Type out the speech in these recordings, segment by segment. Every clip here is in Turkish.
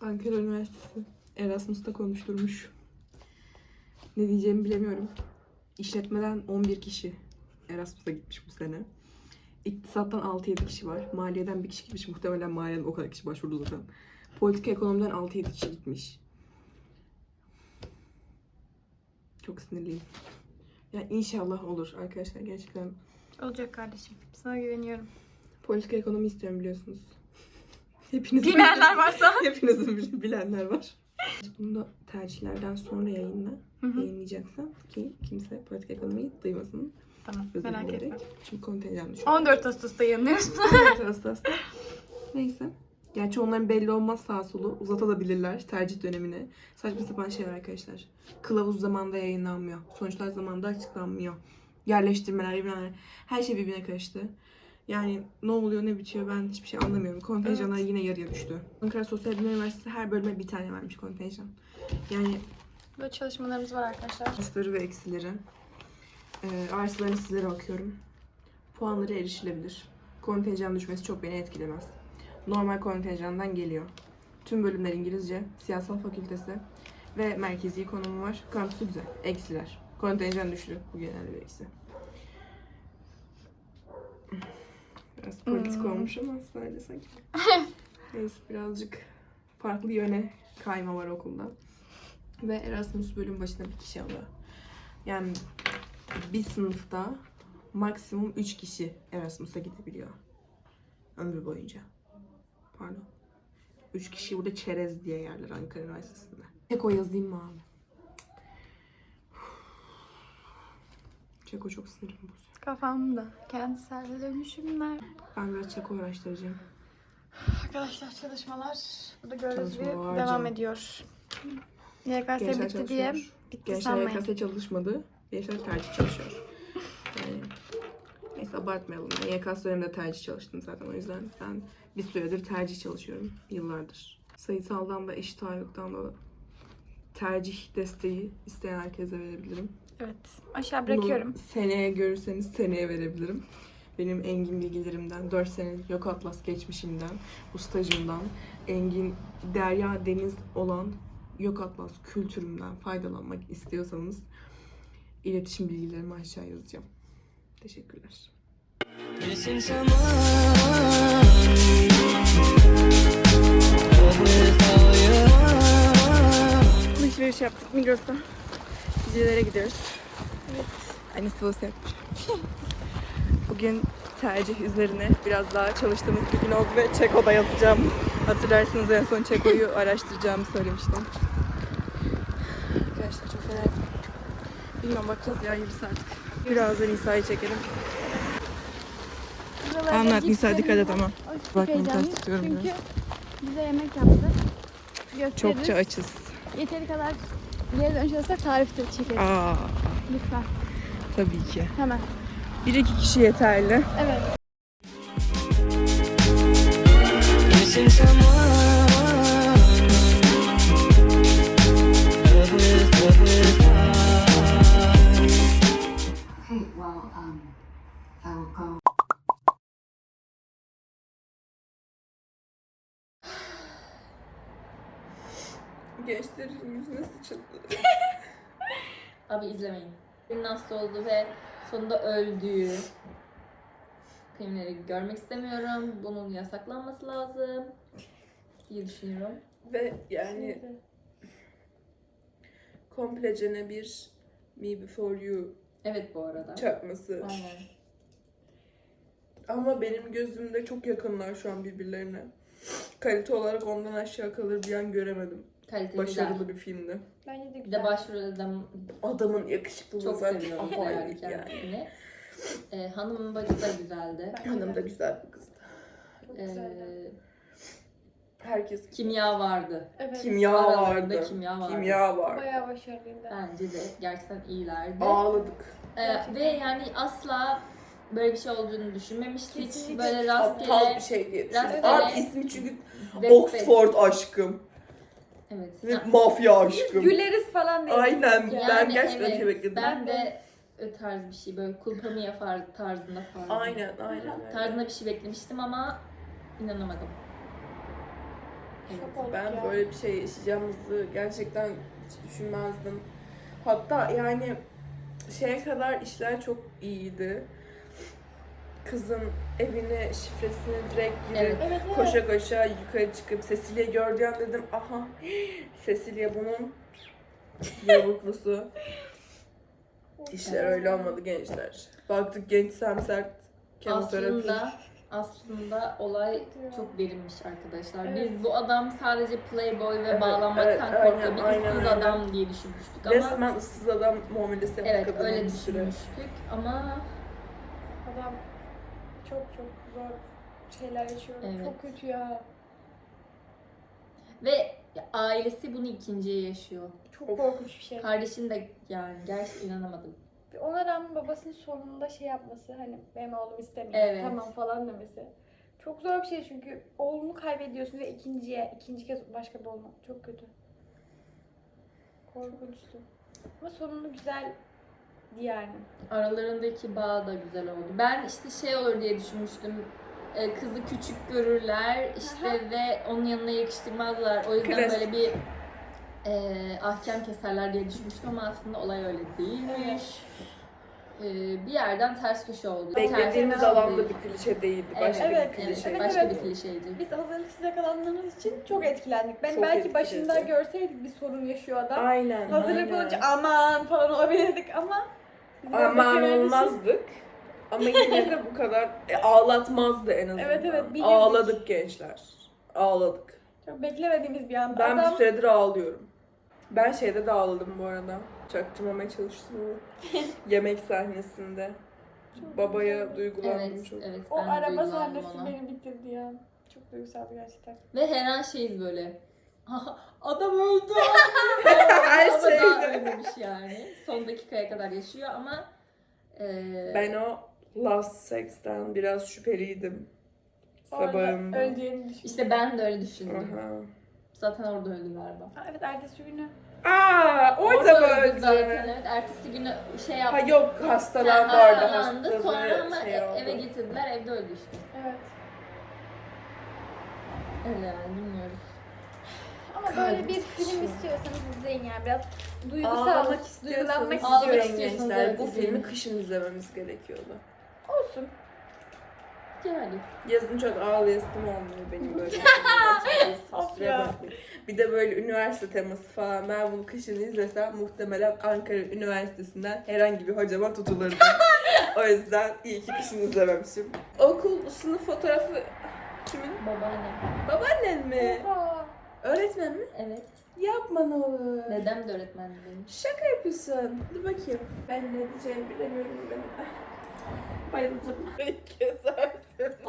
Ankara Üniversitesi Erasmus'ta konuşturmuş. Ne diyeceğimi bilemiyorum. İşletmeden 11 kişi Erasmus'a gitmiş bu sene. İktisattan 6-7 kişi var. Maliyeden bir kişi gitmiş. Muhtemelen maliyeden o kadar kişi başvurdu zaten. Politika ekonomiden 6-7 kişi gitmiş. Çok sinirliyim. Ya inşallah olur arkadaşlar gerçekten. Olacak kardeşim. Sana güveniyorum. Politika ekonomi istiyorum biliyorsunuz. Hepiniz Bilenler varsa. Hepinizin bil- bilenler var. Bunu da tercihlerden sonra yayınla. Hı ki kimse politika ekonomiyi duymasın. Tamam Özür merak etme. Çünkü kontenjan düşüyor. 14 Ağustos'ta yanıyoruz. 14 Ağustos'ta. Neyse. Gerçi onların belli olmaz sağ solu. Uzatabilirler tercih dönemini. Saçma sapan şeyler arkadaşlar. Kılavuz zamanında yayınlanmıyor. Sonuçlar zamanında açıklanmıyor. Yerleştirmeler. Her şey birbirine karıştı. Yani ne oluyor ne bitiyor ben hiçbir şey anlamıyorum. Kontenjanlar yine yarıya düştü. Ankara Sosyal Bilimler Üniversitesi her bölüme bir tane vermiş kontenjan. Yani Böyle çalışmalarımız var arkadaşlar. artıları ve eksileri. Ee, artılarını sizlere bakıyorum. Puanları erişilebilir. Kontenjan düşmesi çok beni etkilemez. Normal kontenjandan geliyor. Tüm bölümler İngilizce, siyasal fakültesi ve merkezi konumu var. Kampüsü güzel. Eksiler. Kontenjan düştü. Bu genel bir eksi. Biraz politik Hmm. olmuş ama sadece sanki. Neyse birazcık farklı yöne kayma var okulda. Ve Erasmus bölüm başına bir kişi alıyor. Yani bir sınıfta maksimum 3 kişi Erasmus'a gidebiliyor. Ömrü boyunca. Pardon. 3 kişi burada çerez diye yerler Ankara Üniversitesi'nde. Çeko yazayım mı abi? Çeko çok sinirim bozuyor. Kafamda kentsel dönüşümler. Ben biraz Çeko araştıracağım. Arkadaşlar çalışmalar burada gördüğünüz gibi devam ediyor. YKS bitti diye bitti Gençler sanmayın. YKS çalışmadı. Gençler tercih çalışıyor. Yani neyse abartmayalım. Ben YKS döneminde tercih çalıştım zaten. O yüzden ben bir süredir tercih çalışıyorum. Yıllardır. Sayısaldan da eşit ağırlıktan da tercih desteği isteyen herkese verebilirim. Evet. Aşağı bırakıyorum. Bunu seneye görürseniz seneye verebilirim. Benim engin bilgilerimden, 4 senelik Yok Atlas geçmişimden, bu stajımdan, engin derya deniz olan Yok Atlas kültürümden faydalanmak istiyorsanız iletişim bilgilerimi aşağı yazacağım. Teşekkürler. Missing someone. Alışveriş yaptık Migros'ta. Dizelere gidiyoruz. Evet. Annesi Buse yapmış. Bugün tercih üzerine biraz daha çalıştığımız bir gün oldu ve Çeko'da yazacağım. Hatırlarsınız en son Çeko'yu araştıracağımı söylemiştim. Arkadaşlar çok fena. Bilmem bakacağız ya yürüsün artık. Biraz da Nisa'yı çekelim. Anlat Nisa dikkat et ama. Heyecanlıyım. ters tutuyorum Çünkü biraz. bize yemek yaptı. Gösteririz. Çokça açız. Yeteri kadar geri dönüş alırsak tarif de çekeriz. Aa, Lütfen. tabii ki. Hemen. Bir iki kişi yeterli. Evet. Missing someone. Abi izlemeyin. Filmin nasıl oldu ve sonunda öldüğü filmleri görmek istemiyorum. Bunun yasaklanması lazım diye düşünüyorum. Ve yani komplecene bir Me Before You Evet bu arada. çakması. Aynen. Ama benim gözümde çok yakınlar şu an birbirlerine. Kalite olarak ondan aşağı kalır bir an göremedim. Kaliteli Başarılı bir filmdi. Bence de Bir güzel. de başrol adam Adamın yakışıklılığı çok zaten seviyorum apayrı yani yani. kendisini. Ee, hanımın bacı da güzeldi. Hanım da güzel bir kızdı. Ee, Herkes kimya vardı. Evet. kimya Aralarında vardı. kimya vardı. Kimya vardı. Bayağı başarılıydı. Bence de gerçekten iyilerdi. Ağladık. Ee, ve yani asla böyle bir şey olduğunu düşünmemiştik. Kesinlikle. Böyle Aptal bir rastgele şey diye düşündüm. rastgele- Abi ismi çünkü. Oxford aşkım. Evet. Ve mafya aşkım. Güleriz falan diye. Aynen. Yani ben gerçekten evet, şey bekledim. Ben de o tarz bir şey böyle kulpamia far- tarzında falan. Aynen aynen. aynen. Tarzında bir şey beklemiştim ama inanamadım. Olduk Ben ya. böyle bir şey yaşayacağımızı gerçekten hiç düşünmezdim. Hatta yani şeye kadar işler çok iyiydi. Kızın evine şifresini direkt girip Evet. Koşa koşa yukarı çıkıp Cecilia gördüğü an dedim aha Cecilia bunun yavuklusu. İşler öyle olmadı gençler. Baktık genç semsert kemoterapi. Aslında aslında olay çok derinmiş arkadaşlar. Evet. Biz bu adam sadece playboy ve Evet, bağlanmaktan evet, aynen, Bir aynen ıssız öyle. adam diye düşünmüştük ama Resmen ıssız adam muamelesi yaptı evet kadına öyle bir düşünmüştük ama Adam çok çok zor şeyler yaşıyor. Evet. Çok kötü ya. ve ailesi bunu ikinciye yaşıyor. Çok Of. korkunç bir şey. Kardeşin de yani gerçekten inanamadım. Ona rağmen babasının sonunda şey yapması hani benim oğlum istemiyor Evet. tamam falan demesi. Çok zor bir şey çünkü oğlunu kaybediyorsun ve ikinciye, ikinci kez başka bir oğluna. Çok kötü. Korkunçtu. Ama sonunu güzel yani. Aralarındaki bağ da güzel oldu. Ben işte şey olur diye düşünmüştüm. e, Kızı küçük görürler işte Aha. ve onun yanına yakıştırmazlar. O yüzden Klasik. böyle bir e, ahkam keserler diye düşünmüştüm ama aslında olay öyle değilmiş. E, bir yerden ters köşe oldu. Beklediğimiz alanda değil. bir klişe değildi. Başka evet, bir klişe. evet. başka bir klişeydi. Biz hazırlıksız yakalandığımız için çok etkilendik. Ben Çok belki başında etkiledi. görseydik bir sorun yaşıyor adam. Aynen. Hazırlık aynen. olunca aman falan olabilirdik ama Aman olmazdık. Ama yine de bu kadar e, ağlatmazdı en azından. Evet, evet, bilirdik. Ağladık gençler. Ağladık. Çok beklemediğimiz bir anda. Ben adam bir süredir ağlıyorum. Ben şeyde de ağladım bu arada. Çaktırmamaya çalıştım. Yemek sahnesinde. Babaya duygulandım Evet, çok. evet. o araba sahnesi ona. beni bitirdi ya. Çok duygusaldı gerçekten. Ve her an şeyiz böyle. Adam öldü. Her Ama daha şeyde. ölmemiş yani. Son dakikaya kadar yaşıyor ama e, Ben o Last Sex'ten biraz şüpheliydim. Sabahında. öleceğini düşündüm. işte ben de öyle düşündüm. Aha. Zaten orada öldü galiba. Aa, Evet ertesi günü. Aa, orada mı öldü öldü? zaten evet. Ertesi günü şey yaptı. Ha yok hastalandı Ha, orada. hastalandı. Hastalığı Sonra ama şey e- oldu. eve getirdiler. Evde öldü işte. Evet. Öyle yani bilmiyoruz. Ama böyle bir film istiyorsanız izleyin yani. Biraz duygusal, Ağlamak istiyorsanız duygulanmak Ağlamak istiyorum istiyorsanız gençler. evet, Bu izleyin. filmi kışın izlememiz gerekiyordu. olsun. Yani. Yazın çok ağlayasım olmuyor benim böyle. Of ya. bir de böyle üniversite teması falan. Ben bunu kışın izlesem muhtemelen Ankara Üniversitesi'nden herhangi bir hocama tutulurdum. o yüzden iyi ki kışın izlememişim. Okul sınıf fotoğrafı kimin? Babaannem. Babaannen mi? Aa, Öğretmen mi? Evet. Yapma ne olur. Dedem de öğretmendi benim. Şaka yapıyorsun. Dur bakayım. Ben ne diyeceğimi bilemiyorum ben. Bayıldım. Kesersin.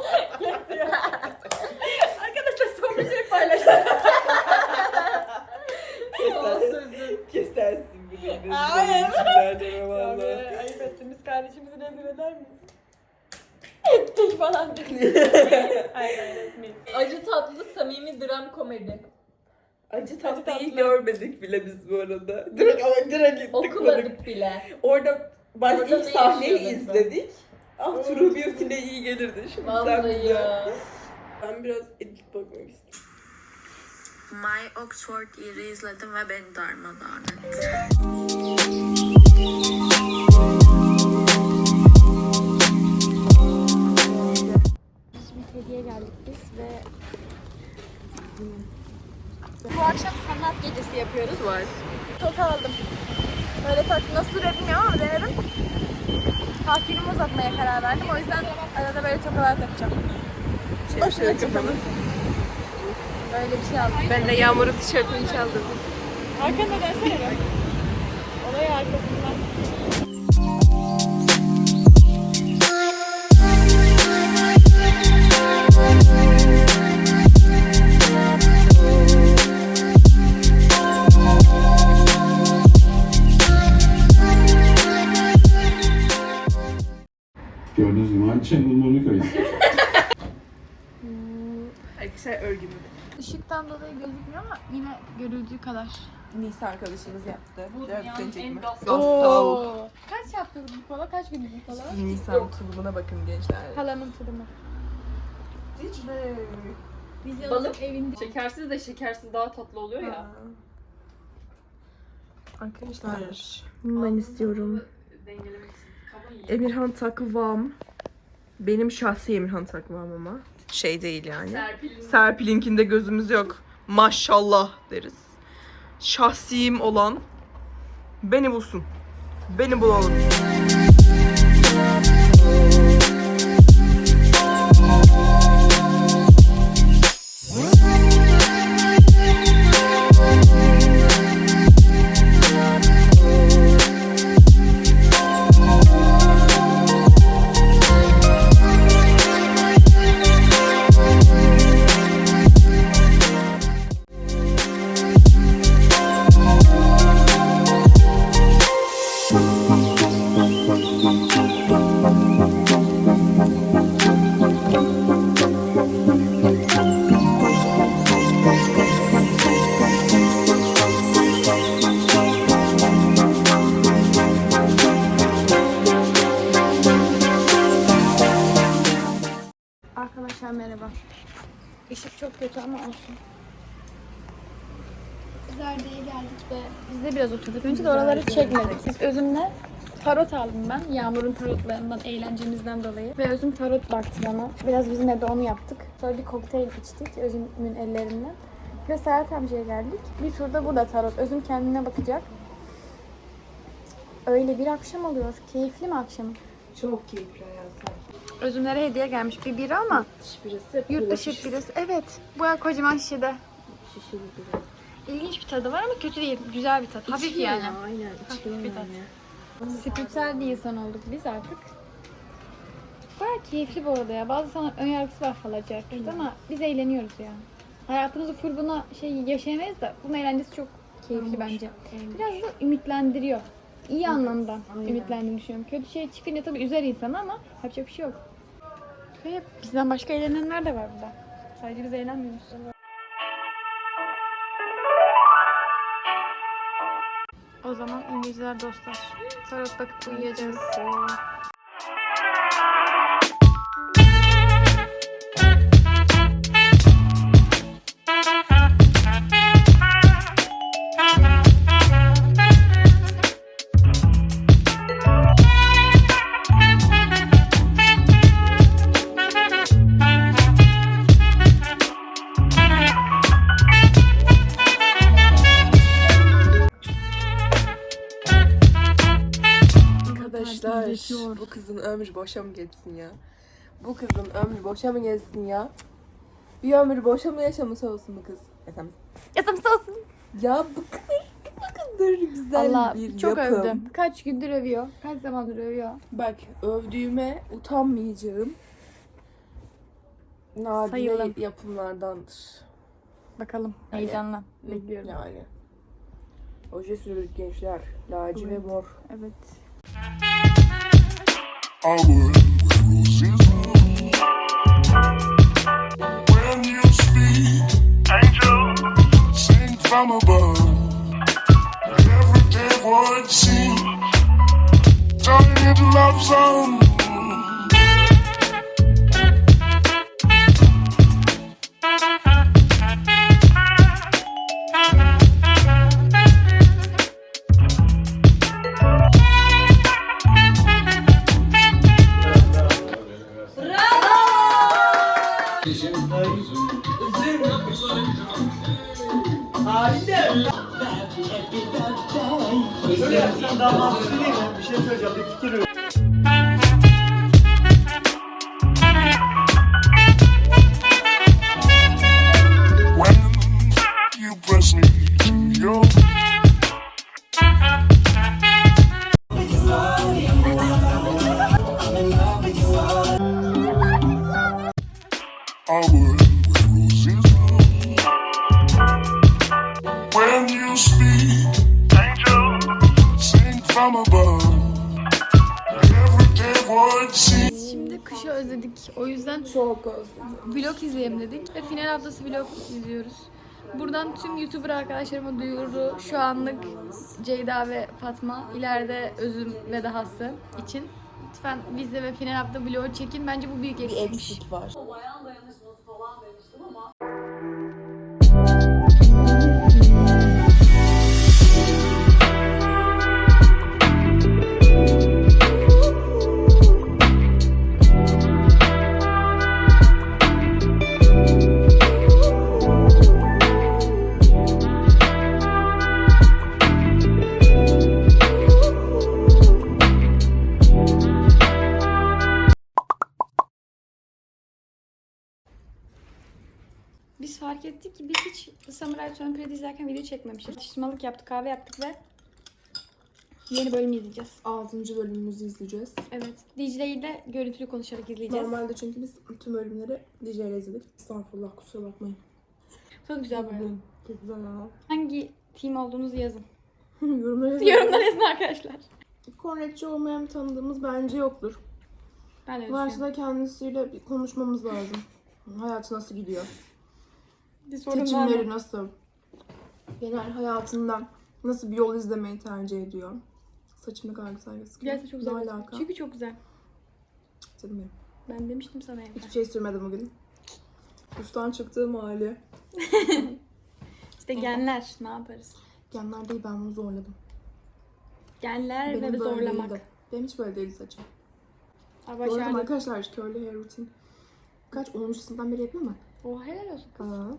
Arkadaşlar son bir şey paylaşalım. Kesersin. Kesersin bir de. Hayır. Hayır. Valla. Abi ayıp ettiniz kardeşimizi rezil eder miyiz? Ettik falan dedik. hayır hayır etmeyiz. Acı tatlı samimi dram komedi. Acı tatlıyı tatlı. görmedik bile biz bu arada. Direkt ama direkt gittik. Okumadık bile. Orada baş Orada ilk ne sahneyi ben? izledik. Ah True Beauty'ne iyi gelirdi. Şimdi Vallahi ya. Ben biraz edit bakmak istiyorum. My Oxford yeri izledim ve beni darmadağın etti. Şimdi hediye geldik biz ve bu akşam sanat gecesi yapıyoruz. Var. Çok aldım. Böyle tak nasıl sürer bilmiyorum ama denedim. Takvimimi uzatmaya karar verdim. O yüzden arada böyle tokalar takacağım. Boşuna çıkmadım. Böyle bir şey aldım. Ben de Yağmur'un tişörtünü çaldım. Arkanda dönsene be. Olay arkasından. Arkadaşlar örgü mü? Işıktan dolayı gözükmüyor ama yine görüldüğü kadar. Nisa arkadaşımız yaptı. Bu dünyanın en Gastal. Kaç yaptı bu kola? Kaç günlük bu kola? Nisan tulumuna bakın gençler. Halamın tulumu. Dicle. Balık evinde. Şekersiz de şekersiz daha tatlı oluyor ya. Arkadaşlar ben istiyorum. Dengelemek için. Emirhan takvam. Benim şahsi Emirhan takvam ama. Şey değil yani. Serpil'in Serpil'inkinde gözümüz yok. Maşallah deriz. Şahsiyim olan beni bulsun. Beni bulalım. Tarot aldım ben. Yağmur'un tarotlarından, eğlencemizden dolayı. Ve Özüm tarot baktı bana. Biraz bizim evde onu yaptık. Sonra bir kokteyl içtik Özüm'ün ellerinden. Ve Serhat amcaya geldik. Bir turda burada tarot. Özüm kendine bakacak. Öyle bir akşam oluyor. Keyifli mi akşam? Çok keyifli hayatım. Özümlere hediye gelmiş bir bira ama Yurt dışı birisi. Evet. Bayağı kocaman şişede. Şişeli bira. İlginç bir tadı var ama kötü değil. Güzel bir tat. Hafif yani. Aynen. Hafif bir tat. Spiritüel bir insan olduk biz artık. Bayağı keyifli bu arada ya. Bazı insanlar ön yargısı var falacı hakkında ama biz eğleniyoruz ya. Hayatımızı full buna şey yaşayamayız da bunun eğlencesi çok keyifli bence. Biraz da ümitlendiriyor. İyi anlamda ümitlendiğini düşünüyorum. Kötü şey çıkınca tabii üzer insanı ama yapacak bir şey yok. Ve bizden başka eğlenenler de var burada. Sadece biz eğlenmiyoruz. O zaman iyi geceler dostlar. Tarot bakıp uyuyacağız. Kızın ömrü boşa mı geçsin ya? Bu kızın ömrü boşa mı geçsin ya? Bir ömrü boşa mı yaşamış olsun bu kız? Efendim? Yazımsı olsun. Ya bu kadar, bu kadar güzel Allah bir çok yapım. övdüm. Kaç gündür övüyor. Kaç zamandır övüyor. Bak övdüğüme utanmayacağım. Nadide Sayalım. yapımlardandır. Bakalım. Heyecanla. Bekliyorum. Yani. Oje sürülük gençler. Laci ve mor. Evet. Would roses When you speak, angel, sing from above. Everyday into love song. I would with roses When you speak, angel, sing from above. Everyday word seems Şimdi kışı özledik. O yüzden Çok özledim. vlog izleyelim dedik. Ve final haftası vlog izliyoruz. Buradan tüm YouTuber arkadaşlarıma duyuru. Şu anlık Ceyda ve Fatma. ileride Özüm ve dahası için. Lütfen bizde ve final hafta vlogu çekin. Bence bu büyük Bir eksikmiş. eksik var. İzlerken video çekmemişiz. Atıştırmalık yaptık, kahve yaptık ve yeni bölümü izleyeceğiz. 6. bölümümüzü izleyeceğiz. Evet. Dicle'yi de görüntülü konuşarak izleyeceğiz. Normalde çünkü biz tüm bölümleri DJ ile izledik. Estağfurullah kusura bakmayın. Çok güzel böyle. Çok güzel ya. Hangi team olduğunuzu yazın. Yorumlara yazın. Yorumlara yazın arkadaşlar. Kornetçi olmayan bir tanıdığımız bence yoktur. Ben de Varsa da kendisiyle bir konuşmamız lazım. Hayatı nasıl gidiyor? Bir sorun var Seçimleri mı? nasıl? Genel hayatında nasıl bir yol izlemeyi tercih ediyor? Saçım ne kadar güzel gözüküyor. Gerçekten çok güzel. Ne alaka? Çünkü çok güzel. Canım benim. Ben demiştim sana evde. Hiçbir şey sürmedim bugün. Duştan çıktığım hali. İşte genler ne yaparız? Genler değil ben bunu zorladım. Genler ve böyle zorlamak. değildi. Benim hiç böyle değildi saçım. Aa, Zorladım arkadaşlar curly hair rutin. Kaç? 10. sınıftan beri yapıyor mu? O helal olsun. Aa,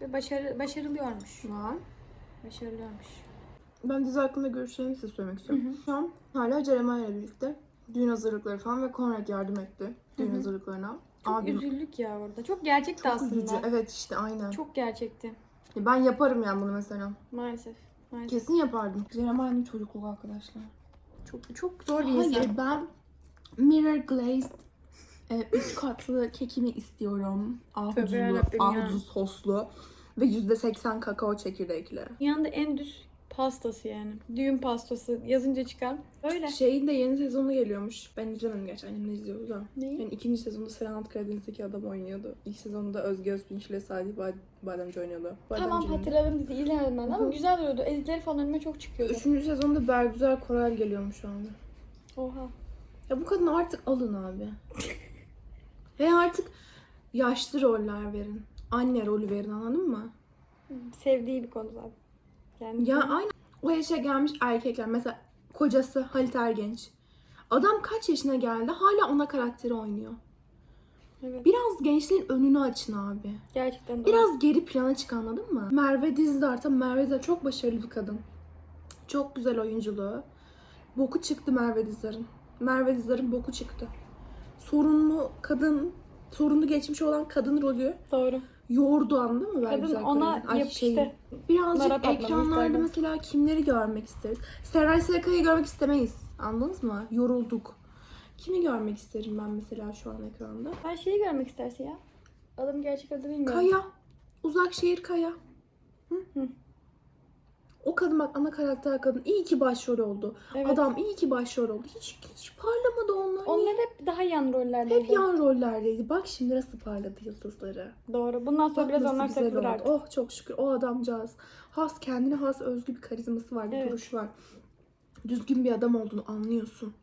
Ve başarı, başarılıyormuş. var. Başarılıyormuş. Ben dizi hakkında görüşlerimi size söylemek istiyorum. Şu an hala Jeremiah ile birlikte düğün hazırlıkları falan ve Conrad yardım etti düğün hazırlıklarına. Çok Abim üzüldük ya orada. Çok gerçekti çok aslında. üzücü. Evet işte aynen. Çok gerçekti. Ben yaparım yani bunu mesela. Maalesef. Maalesef. Kesin yapardım. Jeremiah'ın çocukluk arkadaşlar. Çok çok zor bir Hayır insan. ben mirror glazed e, üç katlı kekimi istiyorum. Ya. ahududu soslu ve %80 kakao çekirdekli. Dünyanın da en düz pastası yani. Düğün pastası yazınca çıkan. Öyle. Şeyin de yeni sezonu geliyormuş. Ben izlemedim gerçi annemle izliyordu da. Neyi? Yani ikinci sezonda Serenat Karadeniz'deki adam oynuyordu. İlk sezonda Özge Özpinç ile Salih Bad- Bademci oynuyordu. Tamam Bademci'nin. hatırladım dizi izlemedim ben ama güzel duruyordu. Editleri falan önüme çok çıkıyordu. Üçüncü sezonda Bergüzar Korel geliyormuş şu anda. Oha. Ya bu kadını artık alın abi. Ve artık yaşlı roller verin. Anne rolü verin anladın mı? Sevdiği bir konu zaten. Kendisi. Ya aynı o yaşa gelmiş erkekler mesela kocası Halit Ergenç. Adam kaç yaşına geldi hala ona karakteri oynuyor. Evet. Biraz gençlerin önünü açın abi. Gerçekten doğru. Biraz geri plana çık anladın mı? Merve Dizdar tabii Merve Dizdar çok başarılı bir kadın. Çok güzel oyunculuğu. Boku çıktı Merve Dizdar'ın. Merve Dizdar'ın boku çıktı. Sorunlu kadın, sorunlu geçmiş olan kadın rolü Doğru. Yordu anladın mı? Kadın Bergüzar ona? Ay, yapıştı. şeyi. Birazcık patladı ekranlarda mesela kimleri görmek isteriz? Seray Serkay'ı görmek istemeyiz. Anladınız mı? Yorulduk. Kimi görmek isterim ben mesela şu an ekranda? Ben şeyi görmek istersin ya. Adamın gerçek adını bilmiyorum. Kaya. Uzakşehir Kaya. Hı? Hı. O kadın bak ana karakter kadın iyi ki başrol oldu. Evet. Adam iyi ki başrol oldu. Hiç, hiç parlamadı onlar. Onlar hep daha yan rollerdeydi. Hep yan rollerdeydi. Bak şimdi nasıl parladı yıldızları. Doğru. Bundan sonra Bak biraz onlar takılır artık. Oh çok şükür o adamcağız. Has kendine has özgü bir karizması var, bir Evet. duruşu var. Düzgün bir adam olduğunu anlıyorsun.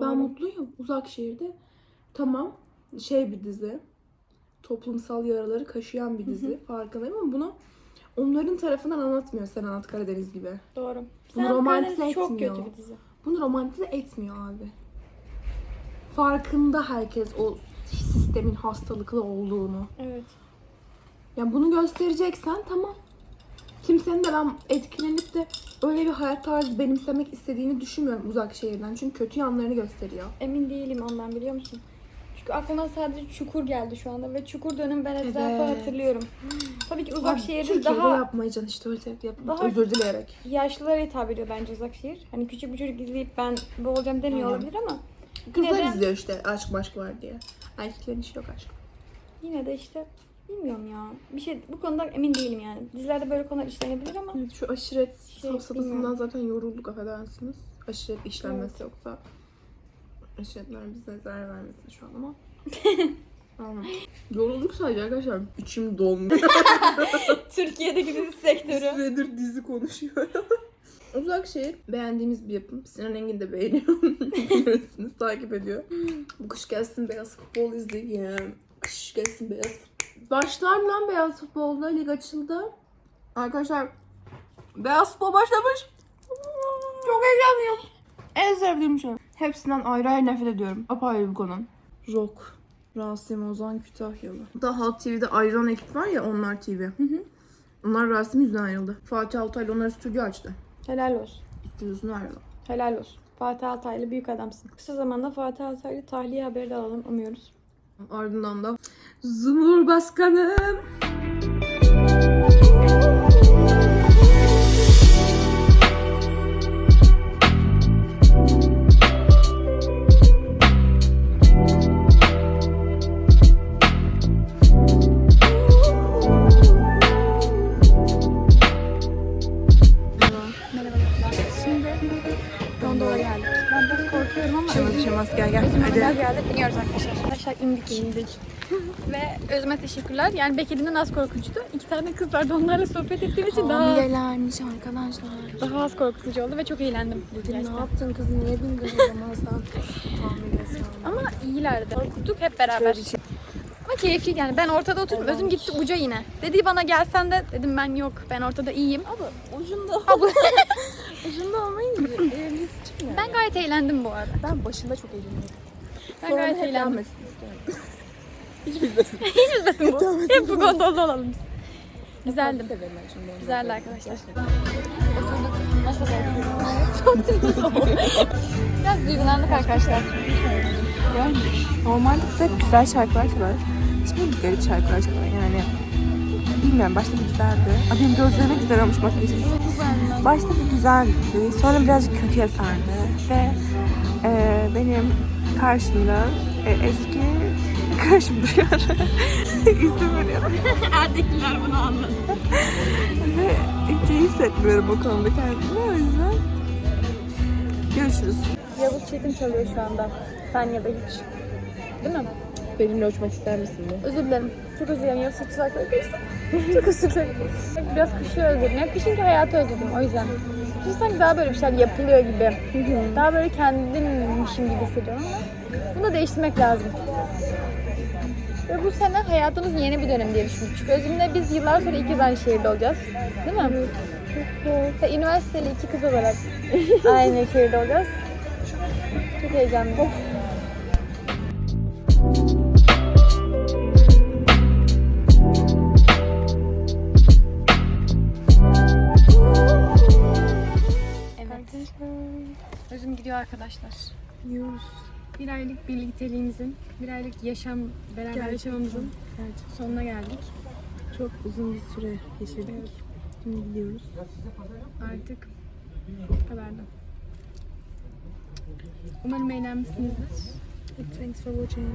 Ben Doğru. mutluyum. Uzak şehirde. Tamam. Şey bir dizi. Toplumsal yaraları kaşıyan bir dizi. Farkındayım ama bunu onların tarafından anlatmıyor Senat Karadeniz gibi. Doğru. Bunu romantize Karadeniz çok etmiyor. kötü bir dizi. Bunu romantize etmiyor abi. Farkında herkes o sistemin hastalıklı olduğunu. Evet. Yani bunu göstereceksen tamam. Kimsenin de ben etkilenip de öyle bir hayat tarzı benimsemek istediğini düşünmüyorum uzak şehirden. Çünkü kötü yanlarını gösteriyor. Emin değilim ondan biliyor musun? Çünkü aklıma sadece Çukur geldi şu anda ve Çukur dönüm ben etrafı Evet. hatırlıyorum. Tabii ki uzak Abi, şehirde Türkiye'de daha yapmayacaksın işte öyle şey yap. Daha- Özür dileyerek. yaşlılara hitap ediyor bence uzak şehir. Hani küçük bir çocuk izleyip ben bu olacağım demiyor Aynen. olabilir ama Kızlar Neden? izliyor işte aşk maşk var diye. Erkeklerin işi yok aşk. yine de işte bilmiyorum ya. Bir şey bu konuda emin değilim yani. Dizilerde böyle konular işlenebilir ama Evet, şu aşiret Şey, safsatasından bilmiyorum. zaten yorulduk affedersiniz. Aşiret işlenmesi yoksa aşiretler bize zarar vermesin şu an ama. Yorulduk sadece arkadaşlar. İçim donmuş. Türkiye'deki dizi sektörü. Süredir dizi konuşuyorum. Uzak şehir beğendiğimiz bir yapım. Sinan Engin de beğeniyor. Biliyorsunuz takip ediyor. Bu kış gelsin beyaz futbol izleyeyim. Kış gelsin beyaz futbol. Başlar lan beyaz futbolda lig açıldı. Arkadaşlar beyaz futbol başlamış. Çok heyecanlıyım. En sevdiğim şey. Hepsinden ayrı ayrı nefret ediyorum. Apayrı bir konu. Rock. Rasim Ozan Kütahyalı. Da Halk TV'de ayrılan ekip var ya Onlar TV. Onlar Rasim yüzünden ayrıldı. Fatih Altaylı onlara stüdyo açtı. Helal olsun. Stüdyosunu ayrıldı. Helal olsun. Fatih Altaylı büyük adamsın. Kısa zamanda Fatih Altaylı tahliye haberi de alalım umuyoruz. Ardından da Cumhurbaşkanım korkuyorum Arkadaşlar indik. indik. Ve Özüme teşekkürler. Yani beklediğimden az korkunçtu. İki tane kız vardı onlarla sohbet ettiğim için daha, Hamilelermiş arkadaşlar. daha az korkutucu oldu ve çok eğlendim. Ne Gerçekten. yaptın kız niye bindin o zaman sen? Hamilesin. Ama iyilerdi. Korkuttuk hep beraber. Ama keyifli yani. Ben ortada oturdum. Özüm gitti uca yine. Dedi bana gelsen de dedim ben yok. Ben ortada iyiyim. Ucunda. Ucunda olmayınca eliniz çıkmıyor. Ben gayet eğlendim bu arada. Ben başında çok eğleniyorum. Ben Sonra gayet hep eğlendim. Hiç bilmesin. Hiç üzmesin bu. Hep bu gondolda olalım biz. Güzeldim. Güzeldi arkadaşlar. Nasıl Biraz duygulandık arkadaşlar. Yani normalde bize güzel şarkılar çalar. Şimdi garip şarkılar çalar yani. Bilmiyorum başta bir güzeldi. Abi benim gözlerime güzel olmuş makyajım. Başta bir güzeldi. Sonra birazcık kötüye sardı. Ve e, benim karşımda e, eski karşım duruyor. İsim veriyorum. Erdekiler bunu anladı. Ve hiç iyi hissetmiyorum o konuda kendimi. O yüzden görüşürüz. Yavuz Çetin çalıyor şu anda. Sen ya da hiç. Değil mi? Benimle uçmak ister misin de? Özür dilerim. Çok özür dilerim. Yavuz Çetin şarkıları karıştı. Çok özür dilerim. Biraz kışı özledim. Ya kışınki hayatı özledim o yüzden. Kışın sanki daha böyle bir şeyler yapılıyor gibi. daha böyle kendimmişim gibi hissediyorum ama bunu da değiştirmek lazım. Ve bu sene hayatımızın yeni bir dönemi diye düşündük. Çünkü Özüm'le biz yıllar sonra ilk kez aynı şehirde olacağız. Değil mi? Ve üniversiteli iki kız olarak aynı şehirde olacağız. Çok heyecanlıyım. Evet. Özüm gidiyor arkadaşlar. Yiyoruz bir aylık birlikteliğimizin, bir aylık yaşam, beraber Gerçekten. yaşamamızın Gerçekten. sonuna geldik. Çok uzun bir süre geçirdik. Evet. Şimdi gidiyoruz. Artık bu kadar da. Umarım eğlenmişsinizdir. Thanks for watching.